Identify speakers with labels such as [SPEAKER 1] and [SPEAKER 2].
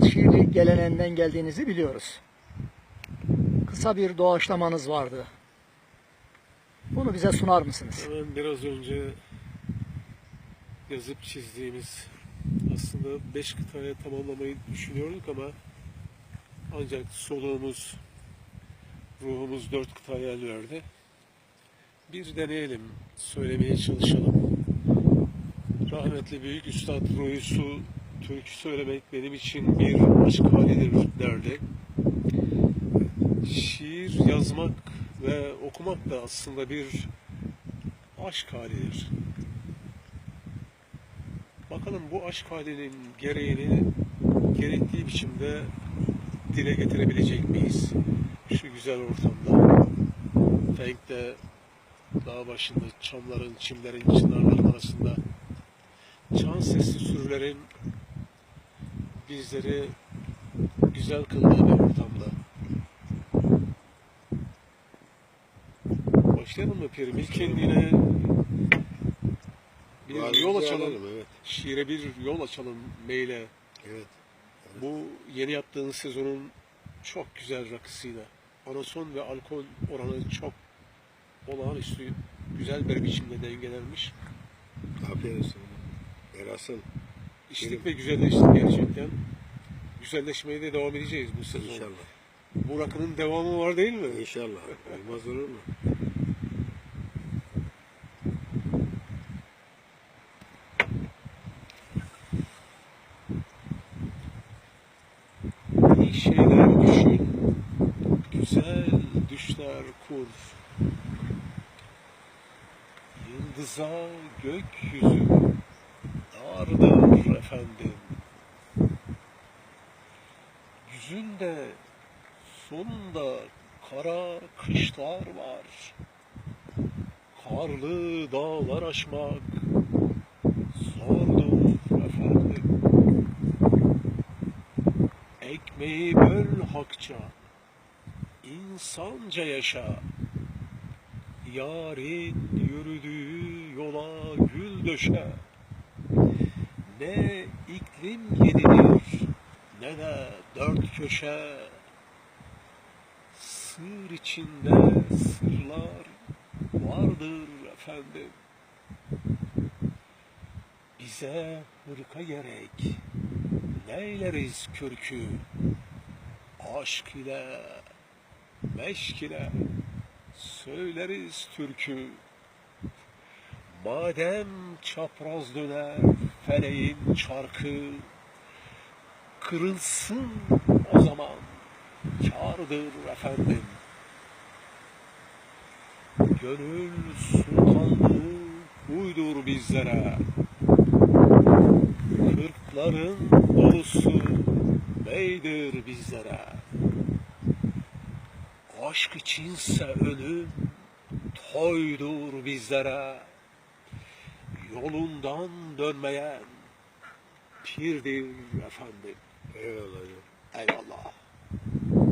[SPEAKER 1] şiiri geleneğinden geldiğinizi biliyoruz. Kısa bir doğaçlamanız vardı. Bunu bize sunar mısınız?
[SPEAKER 2] Hemen biraz önce yazıp çizdiğimiz aslında beş kıtaya tamamlamayı düşünüyorduk ama ancak soluğumuz, ruhumuz dört kıtaya el verdi. Bir deneyelim, söylemeye çalışalım. Rahmetli Büyük Üstad Ruhi Su, türkü söylemek benim için bir aşk halidir derdi. Şiir yazmak ve okumak da aslında bir aşk halidir. Bakalım bu aşk halinin gereğini gerektiği biçimde dile getirebilecek miyiz? Şu güzel ortamda. Fenk'te dağ başında çamların, çimlerin, çınarların arasında çan sesli sürülerin bizleri güzel kıldığı bir ortamda. Başlayalım mı Pirim? İlk kendine bir
[SPEAKER 3] Valimizi
[SPEAKER 2] yol açalım.
[SPEAKER 3] alalım, evet.
[SPEAKER 2] Şiire bir yol açalım meyle.
[SPEAKER 3] Evet.
[SPEAKER 2] Bu yeni yaptığın sezonun çok güzel rakısıyla. Anason ve alkol oranı çok olağanüstü güzel bir biçimde dengelenmiş.
[SPEAKER 3] Aferin sana. Yarasın.
[SPEAKER 2] İçtik ve güzelleştik gerçekten. Güzelleşmeye de devam edeceğiz bu sezon.
[SPEAKER 3] İnşallah.
[SPEAKER 2] Bu rakının devamı var değil mi?
[SPEAKER 3] İnşallah. Olmaz olur mu?
[SPEAKER 2] İyi şeyler düşün, güzel düşler kur. Yıldıza gökyüzü dardır efendim. Yüzünde sonunda kara kışlar var. Karlı dağlar aşmak zordur efendim. Ekmeği böl hakça, insanca yaşa. Yarın yürüdüğü yola gül döşe. Ne iklim yedirir, ne de dört köşe. Sır içinde sırlar vardır efendim. Bize hırka gerek, neyleriz kürkü aşk ile meşk ile söyleriz türkü madem çapraz döner feleğin çarkı kırılsın o zaman kârdır efendim gönül sultanlığı buydur bizlere Kırkların dolusu beydir bizlere. Aşk içinse ölüm toydur bizlere. Yolundan dönmeyen pirdir efendim.
[SPEAKER 3] Eyvallah.
[SPEAKER 2] Eyvallah.